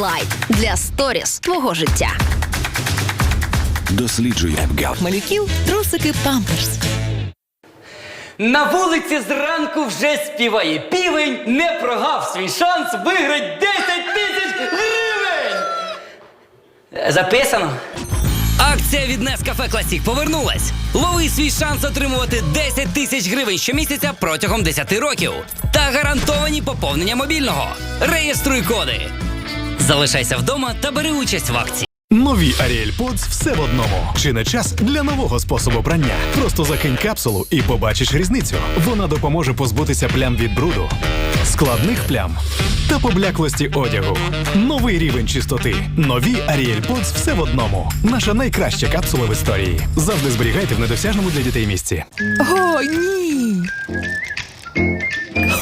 Лайт для сторіс твого життя. Досліджуй AppGuard. Малюків трусики памперс. На вулиці зранку вже співає півень, не прогав свій шанс виграти 10 тисяч гривень. Записано. Акція від Nescafe Classic повернулась. Лови свій шанс отримувати 10 тисяч гривень щомісяця протягом 10 років. Та гарантовані поповнення мобільного. Реєструй коди. Залишайся вдома та бери участь в акції. Нові Ariel Pods все в одному. Чи не час для нового способу прання? Просто закинь капсулу і побачиш різницю. Вона допоможе позбутися плям від бруду, складних плям та побляклості одягу. Новий рівень чистоти. Нові Ariel Pods все в одному. Наша найкраща капсула в історії. Завжди зберігайте в недосяжному для дітей місці. О, ні.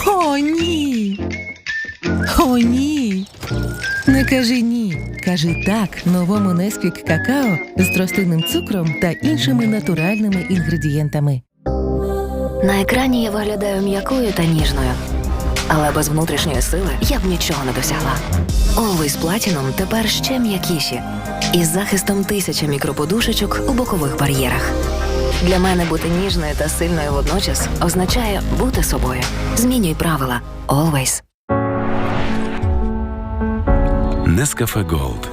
О, ні. О, ні. Не кажи ні. Кажи так новому Несквік какао з тростинним цукром та іншими натуральними інгредієнтами. На екрані я виглядаю м'якою та ніжною. Але без внутрішньої сили я б нічого не досягла. Always Platinum тепер ще м'якіші. Із захистом тисяча мікроподушечок у бокових бар'єрах. Для мене бути ніжною та сильною водночас означає бути собою. Змінюй правила. Always. Нескафе Голд.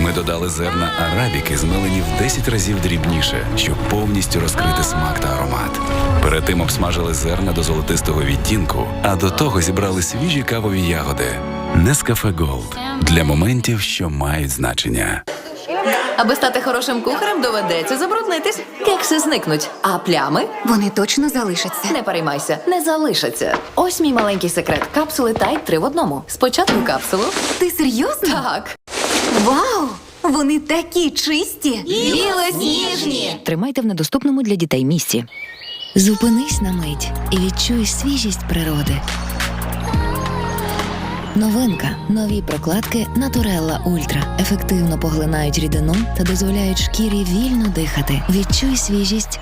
Ми додали зерна арабіки, змелені в 10 разів дрібніше, щоб повністю розкрити смак та аромат. Перед тим обсмажили зерна до золотистого відтінку, а до того зібрали свіжі кавові ягоди. Нескафе Голд для моментів, що мають значення. Аби стати хорошим кухарем, доведеться забруднитись. Кекси зникнуть, а плями Вони точно залишаться. не переймайся, не залишаться. Ось мій маленький секрет. Капсули Тайд 3 в одному. Спочатку капсулу. Ти серйозно? Так. Вау! Вони такі чисті! Білосніжні! Тримайте в недоступному для дітей місці. Зупинись на мить і відчуй свіжість природи. Новинка. Нові прокладки Naturella Ультра ефективно поглинають рідину та дозволяють шкірі вільно дихати. Відчуй свіжість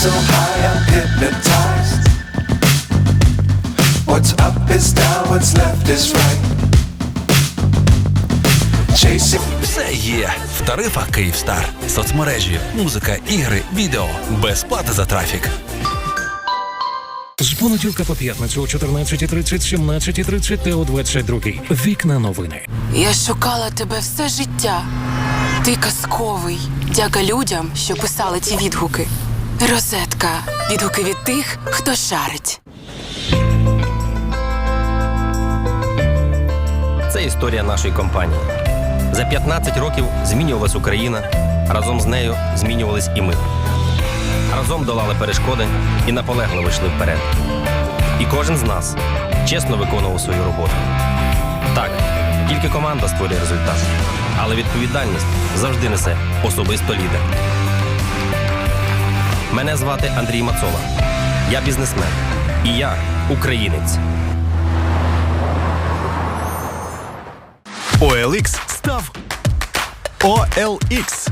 so high, I'm hypnotized. What's up is down, what's left is right. Chasing. Все є в тарифах Київстар. Соцмережі, музика, ігри, відео. Без плати за трафік. З понеділка по п'ятницю о 14.30, 17.30 та о 22.00. Вікна новини. Я шукала тебе все життя. Ти казковий. Дяка людям, що писали ці відгуки. Розетка. Відгуки від тих, хто шарить. Це історія нашої компанії. За 15 років змінювалась Україна. Разом з нею змінювались і ми. Разом долали перешкоди і наполегливо йшли вперед. І кожен з нас чесно виконував свою роботу. Так, тільки команда створює результат, але відповідальність завжди несе особисто лідер. Мене звати Андрій Мацола. Я бізнесмен. І я українець. OLX став OLX.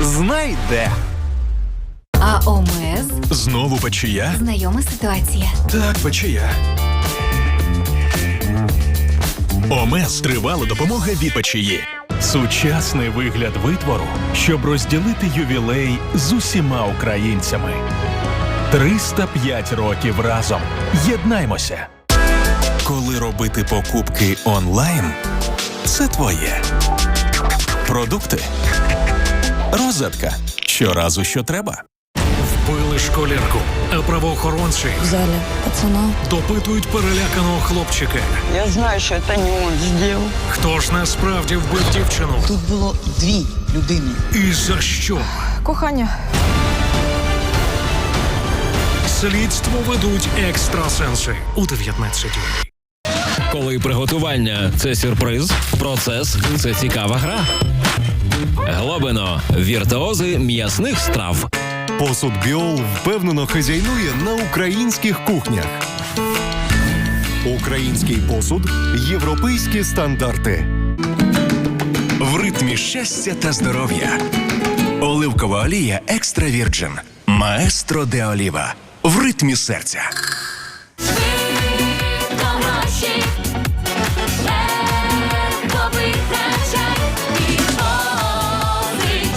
Знай де. А ОМЕЗ Знову печія? знайома ситуація. Так, печія. ОМЕЗ тривала допомога від печії. Сучасний вигляд витвору, щоб розділити ювілей з усіма українцями. 305 років разом. Єднаймося. Коли робити покупки онлайн, це твоє. Продукти. Розетка. Щоразу, що треба. Вбили школярку, а правоохоронці В залі пацана. допитують переляканого хлопчика. Я знаю, що це не він зробив. Хто ж насправді вбив дівчину? Тут було дві людини. І за що? Кохання. Слідство ведуть екстрасенси у 19 Коли приготування це сюрприз, процес це цікава гра. Глобино віртуози м'ясних страв. Посуд Біол впевнено хазяйнує на українських кухнях. Український посуд європейські стандарти. В ритмі щастя та здоров'я. Оливкова олія екстра вірджин. Маестро де оліва. В ритмі серця.